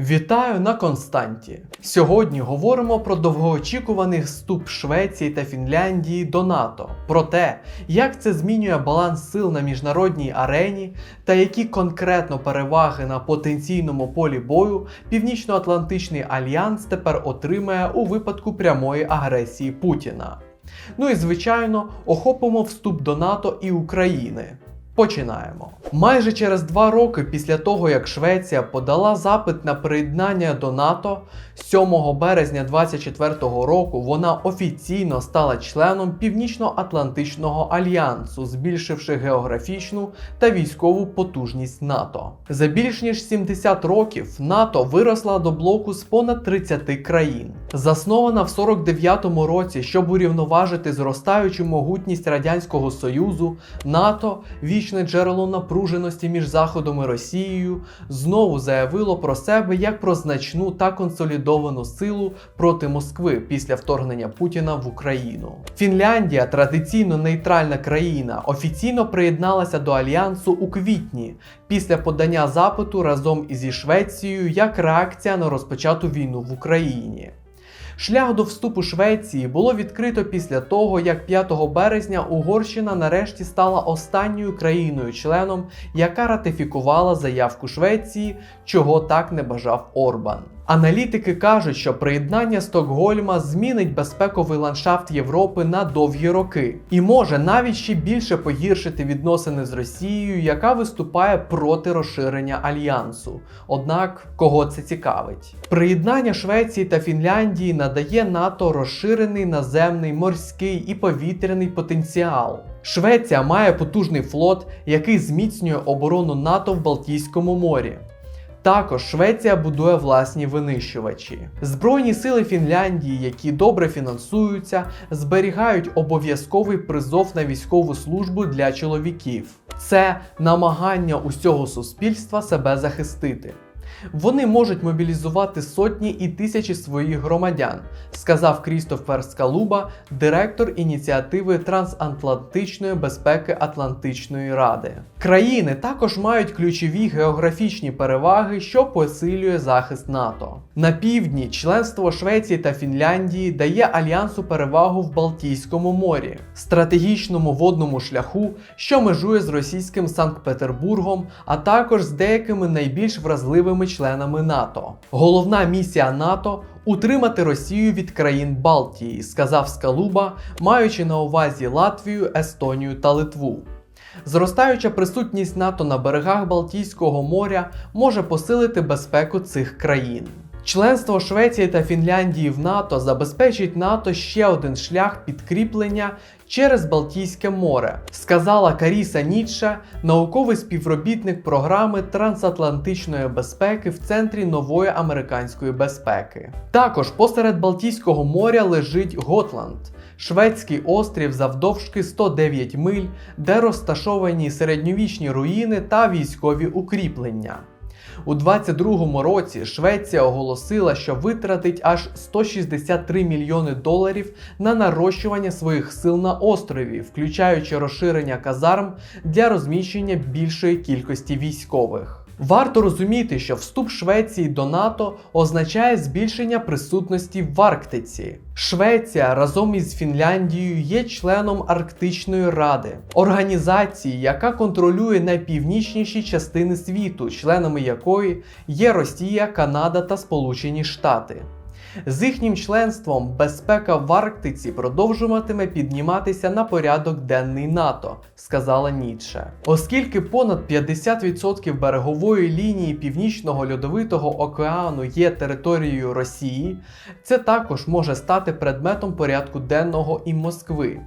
Вітаю на Константі. Сьогодні говоримо про довгоочікуваний вступ Швеції та Фінляндії до НАТО, про те, як це змінює баланс сил на міжнародній арені та які конкретно переваги на потенційному полі бою Північно-Атлантичний альянс тепер отримає у випадку прямої агресії Путіна. Ну і звичайно, охопимо вступ до НАТО і України. Починаємо. Майже через два роки після того, як Швеція подала запит на приєднання до НАТО, 7 березня 2024 року вона офіційно стала членом Північно-Атлантичного альянсу, збільшивши географічну та військову потужність НАТО. За більш ніж 70 років НАТО виросла до блоку з понад 30 країн. Заснована в 49-му році, щоб урівноважити зростаючу могутність Радянського Союзу, НАТО, вічне джерело напруженості між Заходом і Росією, знову заявило про себе як про значну та консолідовану силу проти Москви після вторгнення Путіна в Україну. Фінляндія, традиційно нейтральна країна, офіційно приєдналася до альянсу у квітні після подання запиту разом із Швецією як реакція на розпочату війну в Україні. Шлях до вступу Швеції було відкрито після того, як 5 березня Угорщина нарешті стала останньою країною-членом, яка ратифікувала заявку Швеції, чого так не бажав Орбан. Аналітики кажуть, що приєднання Стокгольма змінить безпековий ландшафт Європи на довгі роки і може навіть ще більше погіршити відносини з Росією, яка виступає проти розширення альянсу. Однак кого це цікавить? Приєднання Швеції та Фінляндії надає НАТО розширений наземний, морський і повітряний потенціал. Швеція має потужний флот, який зміцнює оборону НАТО в Балтійському морі. Також Швеція будує власні винищувачі. Збройні сили Фінляндії, які добре фінансуються, зберігають обов'язковий призов на військову службу для чоловіків. Це намагання усього суспільства себе захистити. Вони можуть мобілізувати сотні і тисячі своїх громадян, сказав Крістофер Скалуба, директор ініціативи трансатлантичної безпеки Атлантичної Ради. Країни також мають ключові географічні переваги, що посилює захист НАТО. На півдні членство Швеції та Фінляндії дає альянсу перевагу в Балтійському морі, стратегічному водному шляху, що межує з російським Санкт-Петербургом, а також з деякими найбільш вразливими членами НАТО. Головна місія НАТО утримати Росію від країн Балтії, сказав Скалуба, маючи на увазі Латвію, Естонію та Литву. Зростаюча присутність НАТО на берегах Балтійського моря може посилити безпеку цих країн. Членство Швеції та Фінляндії в НАТО забезпечить НАТО ще один шлях підкріплення через Балтійське море, сказала Каріса Нітша, науковий співробітник програми трансатлантичної безпеки в центрі нової американської безпеки. Також посеред Балтійського моря лежить Готланд. Шведський острів завдовжки 109 миль, де розташовані середньовічні руїни та військові укріплення. У 22-му році Швеція оголосила, що витратить аж 163 мільйони доларів на нарощування своїх сил на острові, включаючи розширення казарм для розміщення більшої кількості військових. Варто розуміти, що вступ Швеції до НАТО означає збільшення присутності в Арктиці. Швеція разом із Фінляндією є членом Арктичної Ради, організації, яка контролює найпівнічніші частини світу, членами якої є Росія, Канада та Сполучені Штати. З їхнім членством безпека в Арктиці продовжуватиме підніматися на порядок денний НАТО, сказала Ніцше. Оскільки понад 50% берегової лінії Північного льодовитого океану є територією Росії, це також може стати предметом порядку денного і Москви.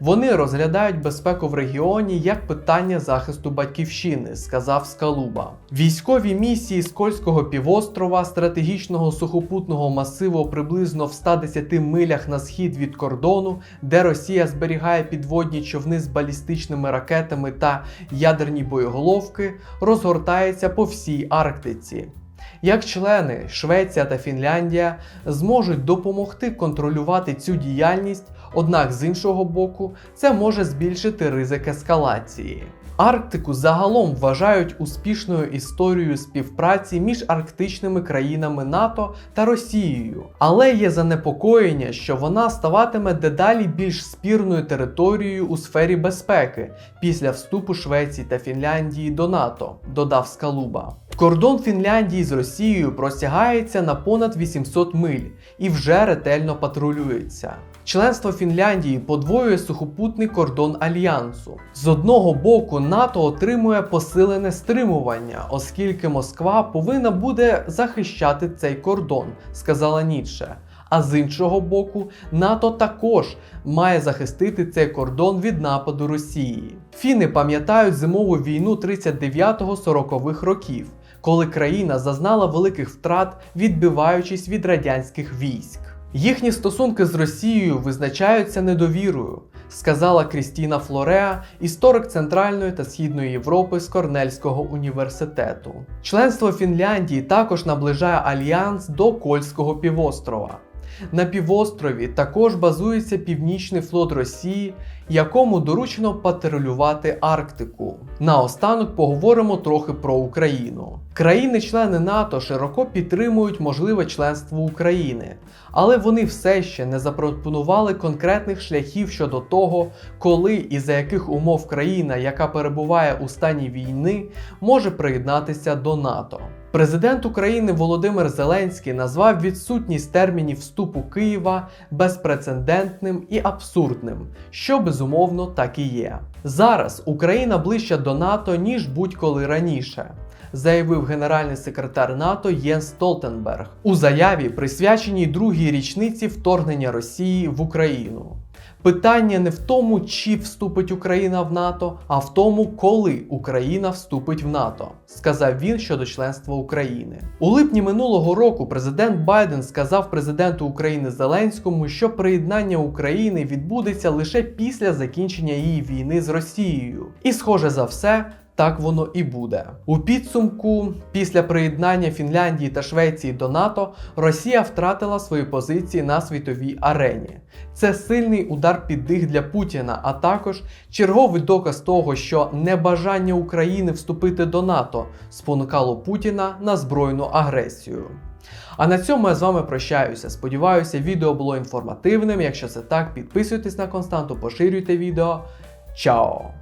Вони розглядають безпеку в регіоні як питання захисту батьківщини, сказав Скалуба. Військові місії Скольського півострова, стратегічного сухопутного масиву приблизно в 110 милях на схід від кордону, де Росія зберігає підводні човни з балістичними ракетами та ядерні боєголовки, розгортається по всій Арктиці. Як члени Швеція та Фінляндія зможуть допомогти контролювати цю діяльність, однак з іншого боку, це може збільшити ризик ескалації. Арктику загалом вважають успішною історією співпраці між арктичними країнами НАТО та Росією, але є занепокоєння, що вона ставатиме дедалі більш спірною територією у сфері безпеки після вступу Швеції та Фінляндії до НАТО, додав Скалуба. Кордон Фінляндії з Росією простягається на понад 800 миль і вже ретельно патрулюється. Членство Фінляндії подвоює сухопутний кордон альянсу. З одного боку, НАТО отримує посилене стримування, оскільки Москва повинна буде захищати цей кордон, сказала Ніцше. А з іншого боку, НАТО також має захистити цей кордон від нападу Росії. Фіни пам'ятають зимову війну 39-40-х років, коли країна зазнала великих втрат, відбиваючись від радянських військ. Їхні стосунки з Росією визначаються недовірою, сказала Крістіна Флореа, історик Центральної та Східної Європи з Корнельського університету. Членство Фінляндії також наближає альянс до Кольського півострова. На півострові також базується Північний флот Росії, якому доручено патрулювати Арктику. Наостанок поговоримо трохи про Україну. Країни-члени НАТО широко підтримують можливе членство України, але вони все ще не запропонували конкретних шляхів щодо того, коли і за яких умов країна, яка перебуває у стані війни, може приєднатися до НАТО. Президент України Володимир Зеленський назвав відсутність термінів вступу Києва безпрецедентним і абсурдним, що безумовно так і є. Зараз Україна ближча до НАТО ніж будь-коли раніше. Заявив генеральний секретар НАТО Єнс Столтенберг у заяві, присвяченій другій річниці вторгнення Росії в Україну. Питання не в тому, чи вступить Україна в НАТО, а в тому, коли Україна вступить в НАТО, сказав він щодо членства України. У липні минулого року президент Байден сказав президенту України Зеленському, що приєднання України відбудеться лише після закінчення її війни з Росією. І, схоже за все, так воно і буде. У підсумку, після приєднання Фінляндії та Швеції до НАТО, Росія втратила свої позиції на світовій арені. Це сильний удар під дих для Путіна, а також черговий доказ того, що небажання України вступити до НАТО спонукало Путіна на збройну агресію. А на цьому я з вами прощаюся. Сподіваюся, відео було інформативним. Якщо це так, підписуйтесь на константу, поширюйте відео. Чао!